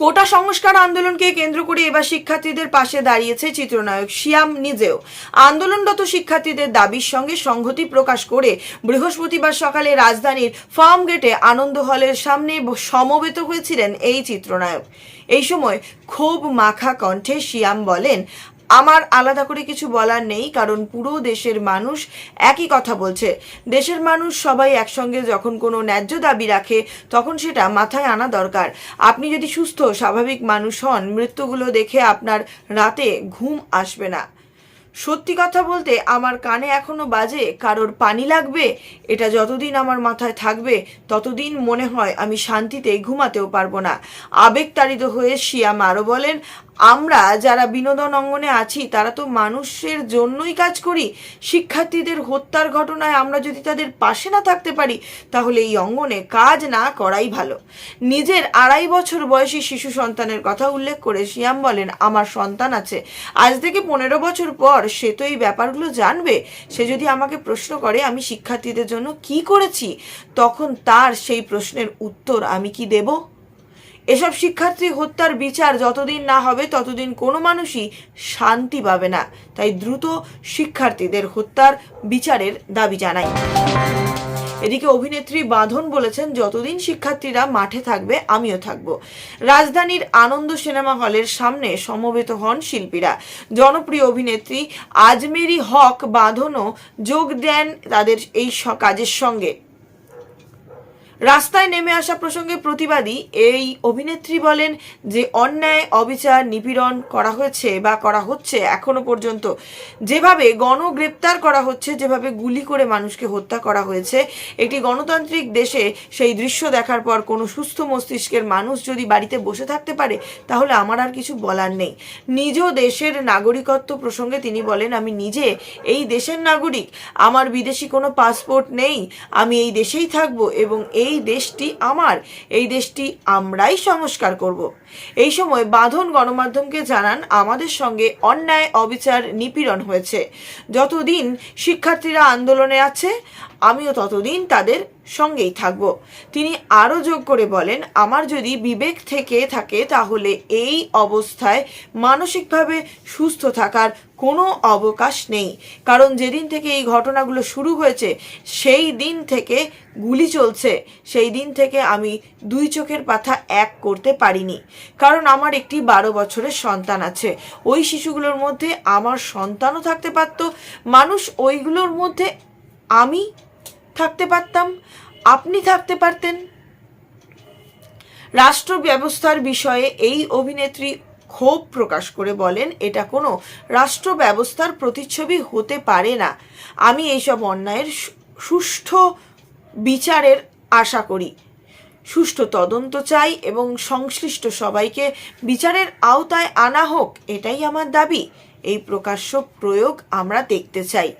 কোটা সংস্কার আন্দোলনকে কেন্দ্র করে এবার শিক্ষার্থীদের পাশে দাঁড়িয়েছে চিত্রনায়ক শিয়াম নিজেও। আন্দোলনরত শিক্ষার্থীদের দাবির সঙ্গে সংহতি প্রকাশ করে বৃহস্পতিবার সকালে রাজধানীর ফার্ম গেটে আনন্দ হলের সামনে সমবেত হয়েছিলেন এই চিত্রনায়ক। এই সময় ক্ষোভ মাখা কণ্ঠে শিয়াম বলেন আমার আলাদা করে কিছু বলার নেই, কারণ পুরো দেশের মানুষ একই কথা বলছে। দেশের মানুষ সবাই একসঙ্গে যখন কোনো ন্যায্য দাবি রাখে, তখন সেটা মাথায় আনা দরকার। আপনি যদি সুস্থ, স্বাভাবিক মানুষ হন, মৃত্যুগুলো দেখে আপনার রাতে ঘুম আসবে না। সত্যি কথা বলতে আমার কানে এখনও বাজে, কারোর পানি লাগবে, এটা যতদিন আমার মাথায় থাকবে, ততদিন মনে হয় আমি শান্তিতে ঘুমাতেও পারব না। আবেগতাড়িত হয়ে শিয়াম আরও বলেন, আমরা যারা বিনোদন অঙ্গনে আছি, তারা তো মানুষের জন্যই কাজ করি। শিক্ষার্থীদের হত্যার ঘটনায় আমরা যদি তাদের পাশে না থাকতে পারি, তাহলে এই অঙ্গনে কাজ না করাই ভালো। নিজের আড়াই বছর বয়সী শিশু সন্তানের কথা উল্লেখ করে শিয়াম বলেন, আমার সন্তান আছে। আজ থেকে পনেরো বছর পর সে তো এই ব্যাপারগুলো জানবে। সে যদি আমাকে প্রশ্ন করে, আমি শিক্ষার্থীদের জন্য কি করেছি, তখন তার সেই প্রশ্নের উত্তর আমি কি দেব? এসব শিক্ষার্থী হত্যার বিচার যতদিন না হবে, ততদিন কোনো মানুষই শান্তি পাবে না। তাই দ্রুত শিক্ষার্থীদের হত্যার বিচারের দাবি জানাই। এদিকে অভিনেত্রী বাঁধন বলেছেন, যতদিন শিক্ষার্থীরা মাঠে থাকবে, আমিও থাকব। রাজধানীর আনন্দ সিনেমা হলের সামনে সমবেত হন শিল্পীরা। জনপ্রিয় অভিনেত্রী আজমেরি হক বাঁধনও যোগ দেন তাদের এই কাজের সঙ্গে। রাস্তায় নেমে আসা প্রসঙ্গে প্রতিবাদী এই অভিনেত্রী বলেন যে অন্যায়, অবিচার, নিপীড়ন করা হয়েছে বা করা হচ্ছে এখনও পর্যন্ত। যেভাবে গণগ্রেপ্তার করা হচ্ছে, যেভাবে গুলি করে মানুষকে হত্যা করা হয়েছে, একটি গণতান্ত্রিক দেশে সেই দৃশ্য দেখার পর কোনো সুস্থ মস্তিষ্কের মানুষ যদি বাড়িতে বসে থাকতে পারে, তাহলে আমার আর কিছু বলার নেই। নিজ দেশের নাগরিকত্ব প্রসঙ্গে তিনি বলেন, আমি নিজে এই দেশের নাগরিক। আমার বিদেশি কোনো পাসপোর্ট নেই। আমি এই দেশেই থাকব এবং এই দেশটি আমার, এই দেশটি আমরাই সংস্কার করব। এই সময় বাঁধন গণমাধ্যমকে জানান, আমাদের সঙ্গে অন্যায় অবিচার নিপীড়ন হয়েছে। যতদিন শিক্ষার্থীরা আন্দোলনে আছে আমিও ততদিন তাদের সঙ্গেই থাকব। তিনি আরও যোগ করে বলেন, আমার যদি বিবেক থেকে থাকে, তাহলে এই অবস্থায় মানসিকভাবে সুস্থ থাকার কোনো অবকাশ নেই। কারণ যেদিন থেকে এই ঘটনাগুলো শুরু হয়েছে, সেই দিন থেকে গুলি চলছে। সেই দিন থেকে আমি দুই চোখের পাথা এক করতে পারিনি। কারণ আমার একটি বারো বছরের সন্তান আছে। ওই শিশুগুলোর মধ্যে আমার সন্তানও থাকতে পারতো। মানুষ ওইগুলোর মধ্যে আমি থাকতে পারতাম, আপনি থাকতে পারতেন। রাষ্ট্র ব্যবস্থার বিষয়ে এই অভিনেত্রী ক্ষোভ প্রকাশ করে বলেন, এটা কোনো রাষ্ট্র ব্যবস্থার প্রতিচ্ছবি হতে পারে না। আমি এইসব অন্যায়ের সুষ্ঠু বিচারের আশা করি। সুষ্ঠু তদন্ত চাই এবং সংশ্লিষ্ট সবাইকে বিচারের আওতায় আনা হোক, এটাই আমার দাবি। এই প্রকাশ্য প্রয়োগ আমরা দেখতে চাই।